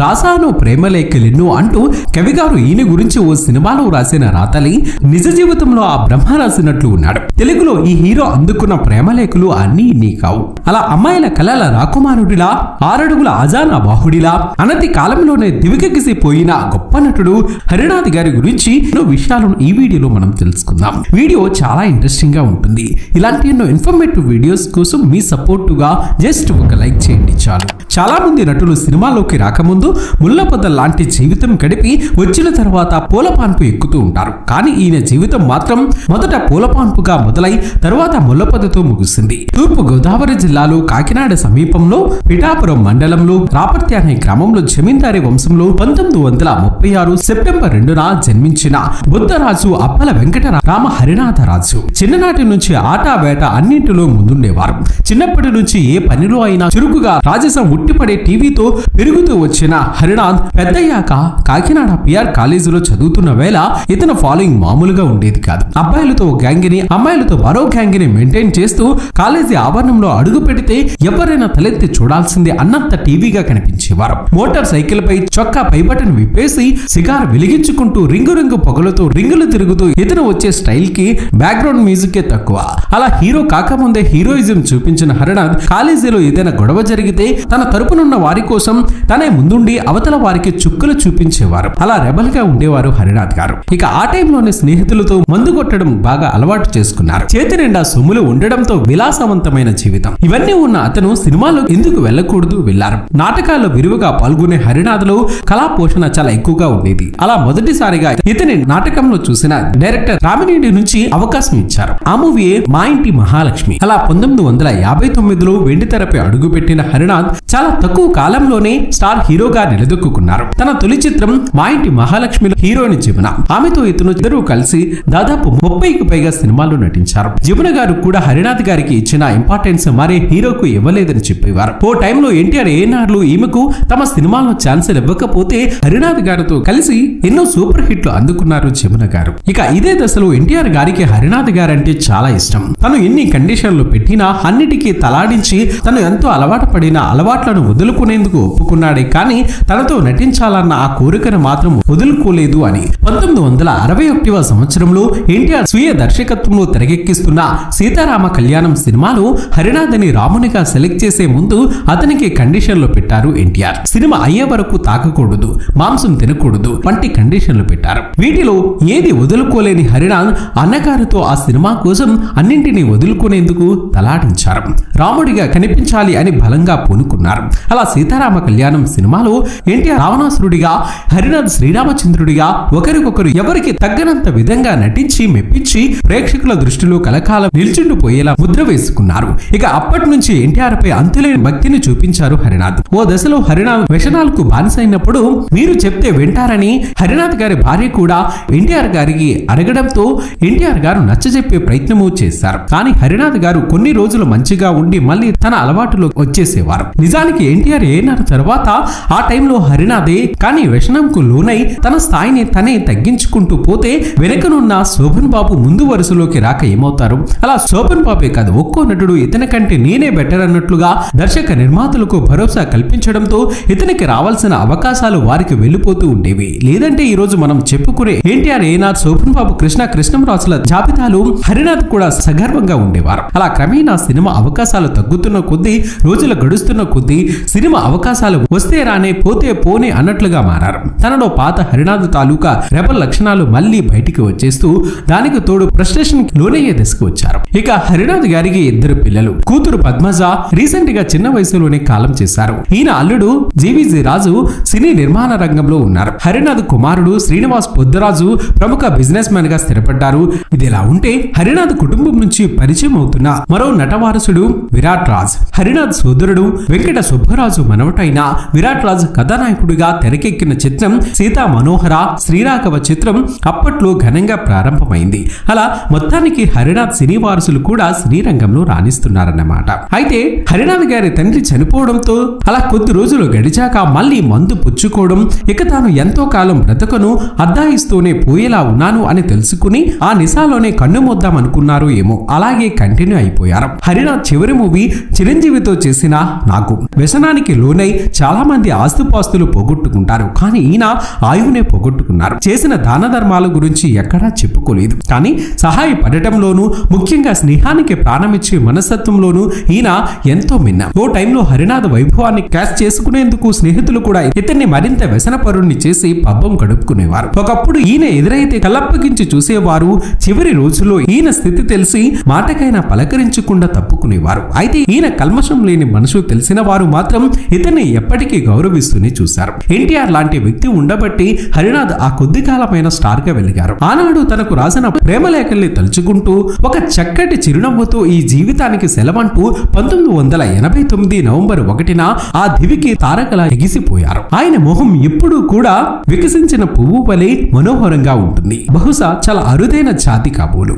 రాసాను ప్రేమలేఖలెన్ను అంటూ కవిగారు ఈయన గురించి ఓ సినిమాలో రాసిన రాతలి నిజ జీవితంలో ఆ బ్రహ్మ రాసినట్లు ఉన్నాడు. తెలుగులో ఈ హీరో అందుకున్న ప్రేమలేఖలు అన్నీ నీ కావు. అలా అమ్మాయిల కలల రాకుమారుడిలా ఆరడుగుల అజానా బాహుడిలా అనతి కాలంలోనే దివికెగిసిపోయిన గొప్ప నటుడు హరినాథ్ గారి గురించి ఎన్నో విషయాలను ఈ వీడియోలో మనం తెలుసుకుందాం. వీడియో చాలా ఇంట్రెస్టింగ్గా ఉంటుంది. ఇలాంటి ఎన్నో ఇన్ఫర్మేటివ్ వీడియోస్ కోసం మీ సపోర్టుగా జస్ట్ ఒక లైక్ చేయండి చాలు. చాలా మంది నటులు సినిమాలోకి రాకముందు ముళ్ళపొద లాంటి జీవితం గడిపి వచ్చిన తర్వాత పూలపాన్పు ఎక్కుతూ ఉంటారు. కానీ ఈయన జీవితం మాత్రం మొదట పూలపాన్పుగా మొదలై తర్వాత ముళ్ళపొదతో ముగిసింది తూర్పు గోదావరి జిల్లాలో కాకినాడ సమీపంలో పిఠాపురం మండలంలో రాపర్తి అనే గ్రామంలో జమీందారి వంశంలో పంతొమ్మిది వందల ముప్పై ఆరు సెప్టెంబర్ రెండున జన్మించిన బుద్ధరాజు అప్పల వెంకట రామ హరినాథరాజు. చిన్ననాటి నుంచి ఆట వేట అన్నింటిలో ముందుండేవారు. చిన్నప్పటి నుంచి ఏ పనిలో అయినా చురుకుగా రాజసం ఉట్టిపడే టీవీతో పెరుగుతూ వచ్చిన హరినాథ్ పెద్దయ్యాక కాకినాడ పిఆర్ కాలేజీలో చదువుతున్న వేళ ఇతని ఫాలోయింగ్ మామూలుగా ఉండేది కాదు. అబ్బాయిలతో గ్యాంగిని అమ్మాయిలతో మరో గ్యాంగిని మెయింటైన్ చేస్తూ కాలేజీ ఆవరణంలో అడుగు పెడితే ఎవరైనా తలెత్తి చూడాల్సిందే అన్నంత టీవీగా కనిపించేవారు. మోటార్ సైకిల్ పై చొక్కా పైబటన్ విప్పేసి సిగార్ వెలిగించుకుంటూ రింగు రింగు పొగలతో రింగులు తిరుగుతూ ఇతను వచ్చే స్టైల్కి బ్యాక్గ్రౌండ్ మ్యూజిక్ తక్కువ. అలా హీరో కాకముందే హీరోయిజం చూపించిన హరినాథ్ కాలేజీలో ఏదైనా గొడవ జరిగితే తన తరపునున్న వారి కోసం తనే ముందుండి అవతల వారికి చుక్కలు చూపించేవారు. అలా రెబల్గా ఉండేవారు హరినాథ్ గారు. ఇక ఆ టైంలోనే స్నేహితులతో మందు కొట్టడం బాగా అలవాటు చేసుకున్నారు. చేతి నిండా సొమ్ములు ఉండడంతో విలాసవంతమైన జీవితం. ఇవన్నీ ఉన్న అతను సినిమాలో ఎందుకు వెళ్ళకూడదు వెళ్ళారు నాటకాల్లో విరివిగా పాల్గొనే హరినాథ్లో కళా పోషణ చాలా ఎక్కువగా ఉండేది. అలా మొదటిసారిగా ఇతని నాటకంలో చూసిన డైరెక్టర్ రామినేని నుంచి అవకాశం ఇచ్చారు. ఆ మూవీ మా ఇంటి మహాలక్ష్మి. అలా పంతొమ్మిది వందల యాభై తొమ్మిదిలో వెండితెరపై అడుగుపెట్టిన హరినాథ్ చాలా తక్కువ కాలంలోనే స్టార్ హీరోగా నిలదొక్కున్నారు తన తొలి చిత్రం మా ఇంటి మహాలక్ష్మిలో హీరోయిన్ జమున ఆమెతో ఇతను ఇద్దరు కలిసి దాదాపు ముప్పైకి పైగా సినిమాల్లో నటించారు. జమున గారు కూడా హరినాథ్ గారికి ఇచ్చిన ఇంపార్టెన్స్ మరే హీరోకు ఇవ్వలేదని చెప్పేవారు. ఓ టైంలో ఎన్టీఆర్ ఏనార్లు ఈమెకు తమ సినిమాల్లో ఛాన్సులు ఇవ్వకపోతే హరినాథ్ గారితో కలిసి ఎన్నో సూపర్ హిట్లు అందుకున్నారు జమున గారు. ఇక ఇదే దశలో ఎన్టీఆర్ గారికి హరినాథ్ గారంటే చాలా ఇష్టం. తను ఎన్ని కండిషన్లు పెట్టినా అన్నిటికీ తలాడించి తను ఎంతో అలవాటు పడిన అలవాటు అలవాట్లను వదులుకునేందుకు ఒప్పుకున్నాడే. కానీ తనతో నటించాలన్న ఆ కోరికను మాత్రం వదులుకోలేదు అని. పంతొమ్మిది వందల అరవై ఒకటివ సంవత్సరంలో ఎన్టీఆర్ స్వీయ దర్శకత్వంలో తెరకెక్కిస్తున్న సీతారామ కళ్యాణం సినిమాలో హరినాథ్ అని రామునిగా సెలెక్ట్ చేసే ముందు అతనికి కండిషన్లు పెట్టారు ఎన్టీఆర్. సినిమా అయ్యే వరకు తాకకూడదు మాంసం తినకూడదు వంటి కండిషన్లు పెట్టారు. వీటిలో ఏది వదులుకోలేని హరినాథ్ అన్నగారితో ఆ సినిమా కోసం అన్నింటినీ వదులుకునేందుకు తలాటించారు రాముడిగా కనిపించాలి అని బలంగా పూనుకున్నారు. అలా సీతారామ కళ్యాణం సినిమాలో ఎన్టీఆర్ రావణాసురుడిగా హరినాథ్ శ్రీరామచంద్రుడిగా ఒకరికొకరు ఎవరికి తగ్గనంత విధంగా నటించి మెప్పించి ప్రేక్షకుల దృష్టిలో కలకాలం నిల్చుండిపోయేలా ముద్ర వేసుకున్నారు. ఇక అప్పటి నుంచి ఎన్టీఆర్ పై అంతులేని భక్తిని చూపించారు హరినాథ్. ఓ దశలో హరినాథ్ వ్యసనాలకు బానిసైనప్పుడు మీరు చెప్తే వింటారని హరినాథ్ గారి భార్య కూడా ఎన్టీఆర్ గారికి అడగడంతో ఎన్టీఆర్ గారు నచ్చజెప్పే ప్రయత్నము చేశారు. కానీ హరినాథ్ గారు కొన్ని రోజులు మంచిగా ఉండి మళ్ళీ తన అలవాటులో వచ్చేసేవారు. నిజానికి ఎన్టీఆర్ ఏనారు తర్వాత ఆ టైంలో హరినాథే కానీ వ్యసనంకు లోనై తన స్థాయిని తనే తగ్గించుకుంటూ పోతే వెనకనున్న శోభన్ బాబు ముందు వరుసలోకి రాక ఏమవుతారు? అలా శోభన్ బాబే కాదు ఒక్కో నటుడు ఇతని కంటే నేనే బెటర్ అన్నట్లుగా దర్శక నిర్మాతలకు భరోసా కల్పించడంతో ఇతనికి రావాల్సిన అవకాశాలు వారికి వెళ్ళిపోతూ ఉండేవి. లేదంటే ఈ రోజు మనం చెప్పుకునే ఎన్టీఆర్ ఏనాథ్ శోభన్ బాబు కృష్ణ కృష్ణంరాజుల జాబితాలు హరినాథ్ కూడా సగర్వంగా ఉండేవారు. అలా క్రమేణా సినిమా అవకాశాలు తగ్గుతున్న కొద్దీ రోజులు గడుస్తున్న కొద్దీ సినిమా అవకాశాలు వస్తే రానే పోతే పోనే అన్నట్లుగా మారారు. తనలో పాత హరినాథ్ తాలూకా రెబల్ లక్షణాలు మళ్ళీ బయటికి వచ్చేస్తూ దానికి తోడు ఫ్రస్ట్రేషన్ లోనయ్యే దశకు వచ్చారు. ఇక హరినాథ్ గారికి ఇద్దరు పిల్లలు. కూతురు పద్మజ రీసెంట్గా చిన్న వయసులోనే కాలం చేశారు. ఈయన అల్లుడు జీవీజీ రాజు సినీ నిర్మాణ రంగంలో ఉన్నారు. హరినాథ్ కుమారుడు శ్రీనివాస్ పొద్దురాజు ప్రముఖ బిజినెస్ మ్యాన్గా స్థిరపడ్డారు. ఇదిలా ఉంటే హరినాథ్ కుటుంబం నుంచి పరిచయం అవుతున్న మరో నటవారసుడు విరాట్ రాజ్. హరినాథ్ సోదరుడు వెంకట సుబ్బరాజు మనవటైన విరాట్ రాజు కథానాయకుడిగా తెరకెక్కిన చిత్రం సీతా మనోహర శ్రీరాఘవ చిత్రం అప్పట్లో ఘనంగా ప్రారంభమైంది. అలా మొత్తానికి హరినాథ్ సినీ వారసులు కూడా శ్రీరంగంలో రాణిస్తున్నారన్నమాట. అయితే హరినాథ్ గారి తండ్రి చనిపోవడంతో అలా కొద్ది రోజులు గడిచాక మళ్ళీ మందు పుచ్చుకోవడం ఇక తాను ఎంతో కాలం బ్రతకను అద్దాయిస్తూనే పోయేలా ఉన్నాను అని తెలుసుకుని ఆ నిశాలోనే కన్ను మొద్దామనుకున్నారు ఏమో. అలాగే కంటిన్యూ అయిపోయారు. హరినాథ్ చివరి మూవీ చిరంజీవితో చేసిన నాకు వ్యసనానికి లోనై చాలా మంది ఆస్తుపాస్తులు పోగొట్టుకుంటారు. కానీ ఈయన ఆయువునే పోగొట్టుకున్నారు. చేసిన దాన ధర్మాల గురించి ఎక్కడా చెప్పుకోలేదు. కానీ సహాయపడటంలోనూ ముఖ్యంగా స్నేహానికి ప్రాణమిచ్చే మనస్తత్వంలోనూ ఈయన ఎంతో మిన్న. ఓ టైంలో హరినాథ్ వైభవాన్ని క్యాష్ చేసుకునేందుకు స్నేహితులు కూడా ఇతన్ని మరింత వ్యసనపరుణ్ణి చేసి పబ్బం గడుపుకునేవారు. ఒకప్పుడు ఈయన ఎదురైతే కలప్పగించి చూసేవారు. చివరి రోజుల్లో ఈయన స్థితి తెలిసి మాటకైనా పలకరించకుండా తప్పుకునేవారు. అయితే ఈయన కల్మషం లేని మనసు తెలిసిన వారు మాత్రం ఇతన్ని ఎప్పటికీ గౌరవిస్తూనే చూశారు. ఎన్టీఆర్ లాంటి వ్యక్తి ఉండబట్టి హరినాథ్ ఆ కొద్ది కాలమైన స్టార్గా వెలిగారు. ఆనాడు తనకు రాసిన ప్రేమలేఖల్ని తలుచుకుంటూ ఒక చక్కటి చిరునవ్వుతో ఈ జీవితానికి సెలవంటూ పంతొమ్మిది వందల ఎనభై తొమ్మిది నవంబర్ ఒకటిన ఆ దివికి తారకలా ఎగిసిపోయారు. ఆయన మొహం ఎప్పుడూ కూడా వికసించిన పువ్వు వలె మనోహరంగా ఉంటుంది. బహుశా చాలా అరుదైన జాతి కాబోలు.